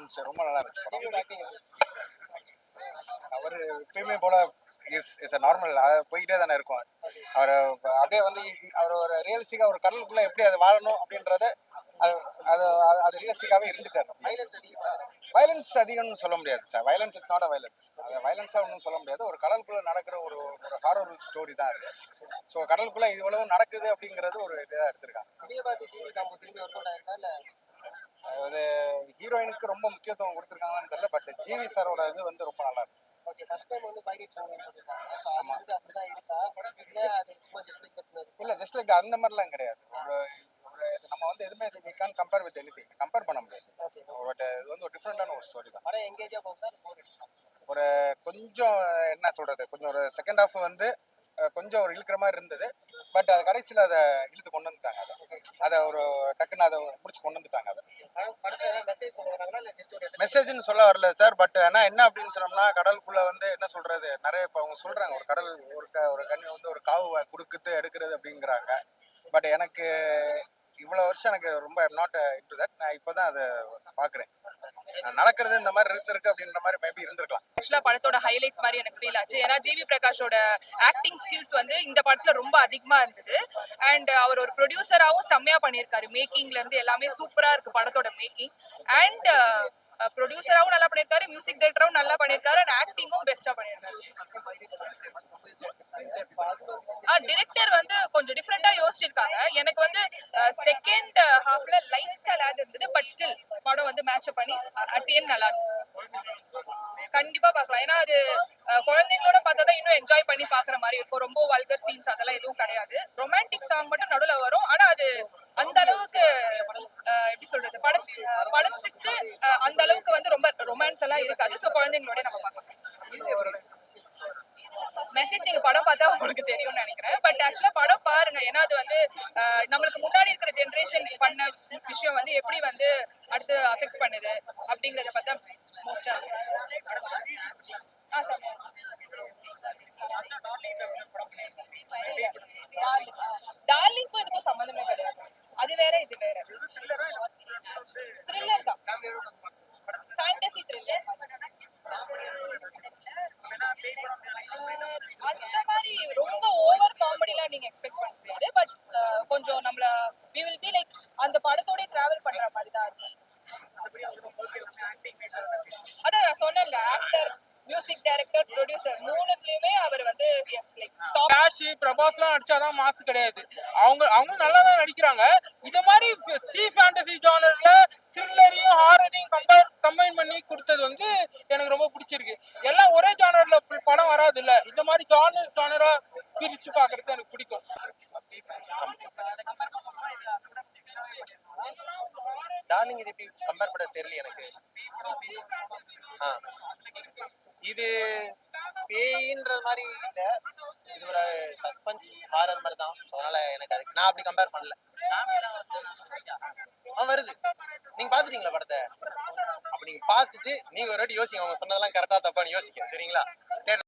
இருந்துச்சு ரொம்ப நல்லா இருந்துச்சு அவர் எப்பயுமே போல இஸ் இஸ் நார்மல் போயிட்டே தானே இருக்கும். அவர் அப்படியே வந்து அவர் ஒரு ரியலிஸ்டிக்காக ஒரு கடலுக்குள்ள எப்படி அது வாழணும் அப்படின்றத அது அது அது- அது ரியலிஸ்டிக்காகவே இருந்துட்டார். வயலன்ஸ் அதிகம்னு சொல்ல முடியாது sir violence it's not a violence அது வயலன்ஸாக ஒன்றும் சொல்ல முடியாது. ஒரு கடலுக்குள்ள நடக்கிற ஒரு ஒரு ஹாரர் ஸ்டோரி தான் அது. ஸோ கடலுக்குள்ள இவ்வளவு நடக்குது அப்படிங்கிறது ஒரு இதாக எடுத்திருக்காங்க. விஜயபாரதி ஹீரோயினுக்கு ரொம்ப முக்கியத்துவம் கொடுத்துருக்காங்கன்னு தெரியல பட் ஜிவி சாரோட இது வந்து ரொம்ப நல்லா இருக்கு. ஓகே ஃபர்ஸ்ட் டைம் வந்து பைரேட்ஸ் மூவின்னு சொல்லிருக்காங்க ஸோ அது வந்து அப்படிதான் இருக்கா? இல்ல அது சும்மா ஜஸ்ட் லைக் கட்டினது இல்ல ஜஸ்ட் லைக் அந்த மாதிரிலாம் கிடையாது. ஒரு ஒரு நம்ம வந்து எதுவுமே we can compare with any thing compare பண்ண முடியாது. பட் இது வந்து ஒரு டிஃப்ரெண்டான ஒரு ஸ்டோரி தான். படம் எங்கேஜா போகுதா? ஒரு கொஞ்சம் என்ன சொல்றது? கொஞ்சம் ஒரு செகண்ட் ஹாஃப் வந்து கொஞ்சம் ஒரு இழுக்கிற மாதிரி இருந்தது. பட் அது கடைசியில் அதை இழுத்து கொண்டு வந்துட்டாங்க அதை. அதை ஒரு டக்குன்னு அதை முடிச்சு கொண்டு வந்துட்டாங்க அதை. மெசேஜ்னு சொல்ல வரல சார் பட் ஆனால் என்ன அப்படின்னு சொன்னோம்னா கடலுக்குள்ள வந்து என்ன சொல்றது? நிறைய இப்போ அவங்க சொல்றாங்க ஒரு கடல் ஒரு க ஒரு கண்ணி வந்து ஒரு காவு கொடுக்குது எடுக்கிறது அப்படிங்கிறாங்க. பட் எனக்கு இவ்வளோ வருஷம் எனக்கு ரொம்ப நாட் இன்டு தட் நான் இப்போ தான் அதை பார்க்குறேன் நடக்கிறது இந்த மாதிரி இருந்திருக்கு அப்படின்ற மாதிரி மேபி இருந்திருக்கலாம். ஆக்சுவலா படத்தோட ஹைலைட் மாதிரி எனக்கு ஃபீல் ஆச்சு. ஏன்னா ஜிவி பிரகாஷோட ஆக்டிங் ஸ்கில்ஸ் வந்து இந்த படத்துல ரொம்ப அதிகமா இருந்தது. அண்ட் அவர் ஒரு ப்ரொடியூசராகவும் செம்மையா பண்ணியிருக்காரு. மேக்கிங்ல இருந்து எல்லாமே சூப்பரா இருக்கு படத்தோட மேக்கிங் அண்ட் ப்ரொடியூசராகவும் நல்லா பண்ணியிருக்காரு மியூசிக் டைரக்டரும் நல்லா பண்ணியிருக்காரு அண்ட் ஆக்டிங்கும் பெஸ்டா பண்ணியிருக்காரு. டிரெக்டர் வந்து கொஞ்சம் டிஃப்ரெண்டா யோசிச்சிருக்காங்க. எனக்கு வந்து செகண்ட் ஹாஃப்ல லைட்டா லேக் இருந்தது பட் ஸ்டில் படம் வந்து மேட்ச் பண்ணி அட் தி நல்லா இருக்கும் கண்டிப்பா பார்க்கலாம். ஏன்னா அது குழந்தைங்களோட பார்த்தா தான் இன்னும் என்ஜாய் பண்ணி பாக்குற மாதிரி இருக்கும். ரொம்ப வல்கர் சீன்ஸ் அதெல்லாம் எதுவும் கிடையாது. ரொமான்டிக் சாங் மட்டும் நடுவில் வரும். ஆனா அது அந்த அளவுக்கு எப்படி சொல்றது? பட படத்துக்கு அந்த அளவுக்கு வந்து ரொம்ப ரொமான்ஸ் எல்லாம் இருக்காது. ஸோ குழந்தைங்களோட நம்ம பார்க்கலாம். மெசேஜ் நீங்க படம் பார்த்தா உங்களுக்கு தெரியும்னு நினைக்கிறேன். பட் ஆக்சுவலா படம் பாருங்க. ஏன்னா அது வந்து நம்மளுக்கு முன்னாடி இருக்கிற ஜென்ரேஷன் பண்ண விஷயம் வந்து எப்படி வந்து அடுத்து அஃபெக்ட் பண்ணுது அப்படிங்கறத பார்த்தா மோஸ்டா ஆ சார். டார்லிங்க்கும் இதுக்கும் சம்மந்தமே கிடையாது. அது வேற இது வேற. த்ரில்லர் தான். ஃபேண்டசி த்ரில்லர் அந்த மாதிரி ரொம்ப ஓவர் காமெடிலாம் நீங்க எக்ஸ்பெக்ட் பண்ண முடியாது பட் கொஞ்சம் நம்மள we will be லைக் அந்த படத்தோட டிராவல் பண்ற மாதிரி தான் இருக்கும் அதான் நான் சொன்னேன்ல ஆக்டர் மியூசிக் டைரக்டர் ப்ரொடியூசர் மூணுத்துலயுமே அவர் வந்து எஸ் லைக் டாப் கேஷ் பிரபாஸ்லாம் நடிச்சாதான் மாசு கிடையாது. அவங்க அவங்க நல்லா தான் நடிக்கிறாங்க. இந்த மாதிரி சி ஃபேண்டசி ஜானர்ல த்ரில்லரையும் ஹாரரையும் கம்பேர் கம்பைன் பண்ணி கொடுத்தது வந்து எனக்கு ரொம்ப பிடிச்சிருக்கு. எல்லாம் ஒரே ஜானர்ல படம் வராது இல்ல இந்த மாதிரி ஜானர் ஜானரா பிரிச்சு பாக்குறது எனக்கு பிடிக்கும். டார்லிங் இது எப்படி கம்பேர் பண்ண தெரியல எனக்கு. இது பேயின்றது மாதிரி இல்லை. இது ஒரு சஸ்பென்ஸ் ஹாரர் மாதிரி தான். ஸோ அதனால எனக்கு அதுக்கு நான் அப்படி கம்பேர் பண்ணல. ஆ வருது. நீங்க பாத்துட்டீங்களா படத்தை? அப்ப நீங்க பார்த்துட்டு நீங்க ஒரு வாட்டி யோசிங்க. அவங்க சொன்னதெல்லாம் கரெக்டா தப்பான்னு யோசிக்க சரிங்களா?